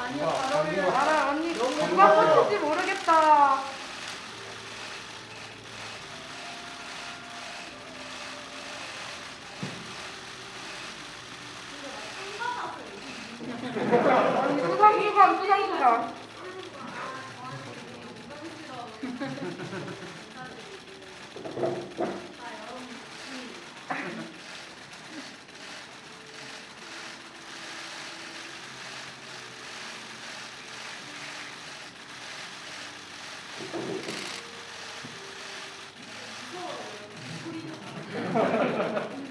아니요, 뭔가 잘 어울려요. 뭔가 알아 언니 누가. 꽂힐지 모르겠다. 언니 수상수감 수상수감. ハハハハ!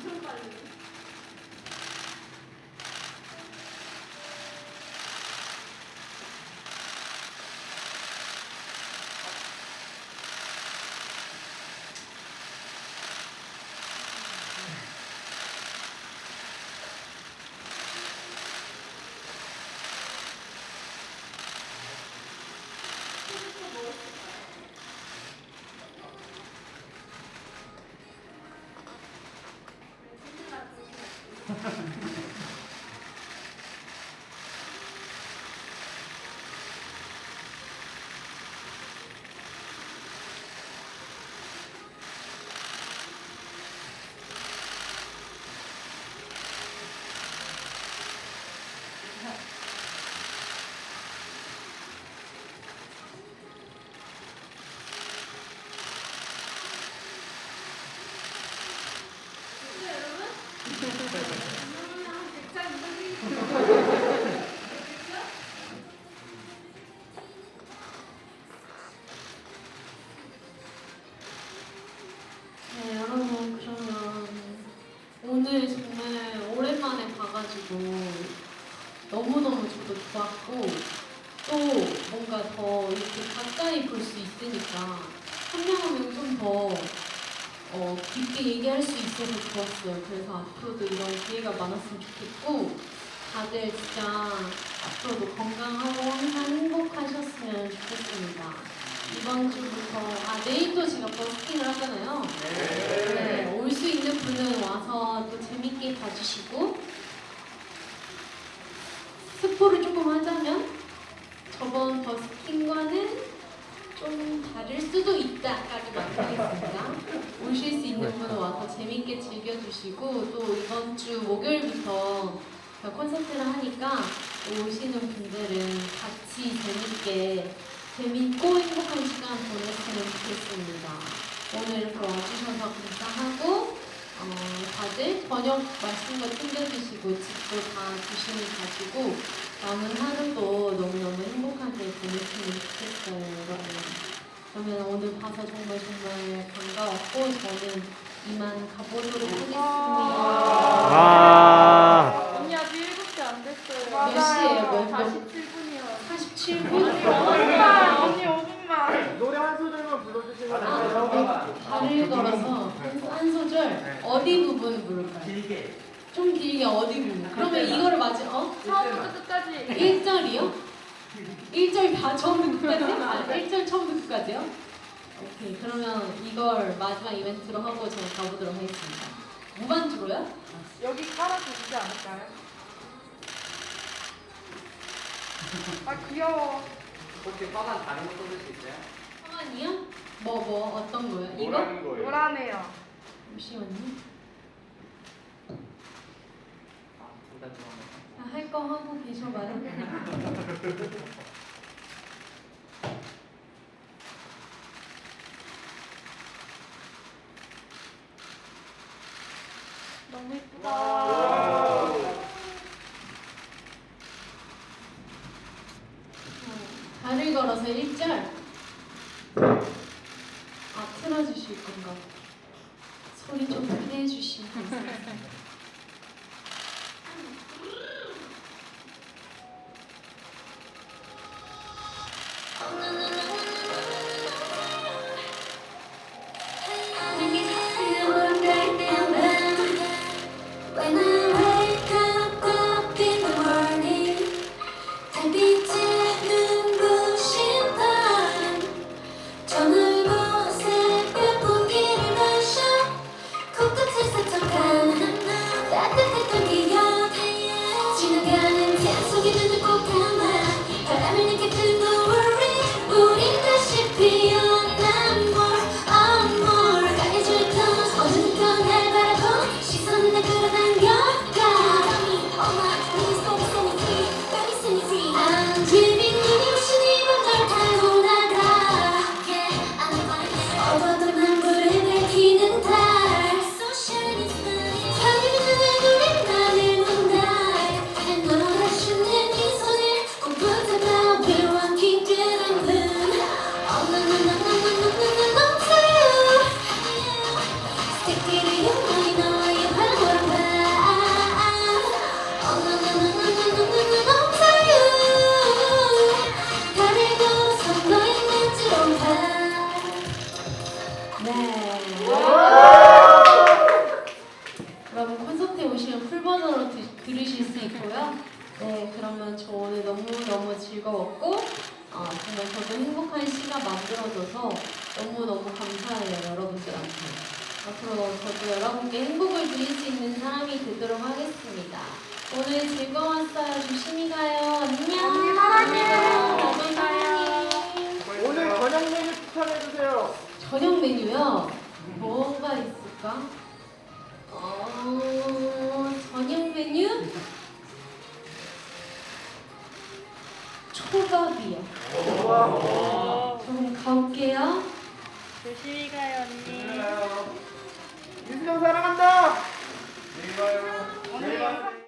봐가지고 너무너무 저도 좋았고 또 뭔가 더 이렇게 가까이 볼 수 있으니까 한 명 한 명 좀더 어, 깊게 얘기할 수 있어서 좋았어요. 그래서 앞으로도 이런 기회가 많았으면 좋겠고 다들 진짜 앞으로도 건강하고 항상 행복하셨으면 좋겠습니다. 이번 주부터 아 내일 또 제가 버스킹을 하잖아요. 네, 올 수 있는 분은 와서 또 재밌게 봐주시고 스포를 조금 하자면 저번 버스킹과는 좀 다를 수도 있다까지 말씀드리겠습니다. 오실 수 있는 분은 와서 재밌게 즐겨주시고 또 이번 주 목요일부터 콘서트를 하니까 오시는 분들은 같이 재밌게 재밌고 행복한 시간 보냈으면 좋겠습니다. 오늘 이렇게 와주셔서 감사하고 어, 다들 저녁 맛있는 거 챙겨드시고 집도 다 조심히 가시고 남은 하루도 너무너무 행복하게 보냈으면 좋겠어요 여러분. 그러면 오늘 봐서 정말 정말 반가웠고 저는 이만 가보도록 하겠습니다. 와. 언니 아직 7시 안 됐어요. 몇 시예요? 몇- 몇- 47분이요. 47분? 5분만 언니 5분만. 노래 한 소절만 불러주시면 아, 안 돼요? 발을 걸어서 한, 한 소절 어디 부분을 부를까요? 길게 좀 길게 어디 부분? 그러면 이거를 마치 어? 처음부터 끝까지. 1절이요? 1절 다 처음부터 끝까지? 아, 1절 처음부터 끝까지요? 오케이 그러면 이걸 마지막 이벤트로 하고 저는 가보도록 하겠습니다 무반주로요? 여기 깔아주시지 않을까요? 아 귀여워. 혹시 화관 다른 거 써줄 수 있어요? 성환이요? 뭐 뭐 어떤 거요? 이거? 뭐라는 거예요? 잠시만요 아, 둘다 좋아하네. 할 거 하고 계셔 말해 너무 예쁘다. 발을 걸어서 1절 아 틀어주실 건가? 소리 좀 크게 해주시면 감사합니다 여러분 콘서트에 오시면 풀버전으로 들으실 수 있고요. 네, 그러면 저 오늘 너무너무 즐거웠고 어, 정말 저도 행복한 시간 만들어줘서 너무너무 감사해요, 여러분들한테. 앞으로 저도 여러분께 행복을 드릴 수 있는 사람이 되도록 하겠습니다 오늘 즐거웠어요 조심히 가요 안녕 언니 사랑해요. 나도 사랑해 오늘 저녁 메뉴 추천해주세요. 저녁 메뉴요? 뭐가 있을까? 어, 저녁 메뉴? 초밥이요. 그럼 가볼게요. 조심히 가요 언니. 유수정 사랑한다. 언니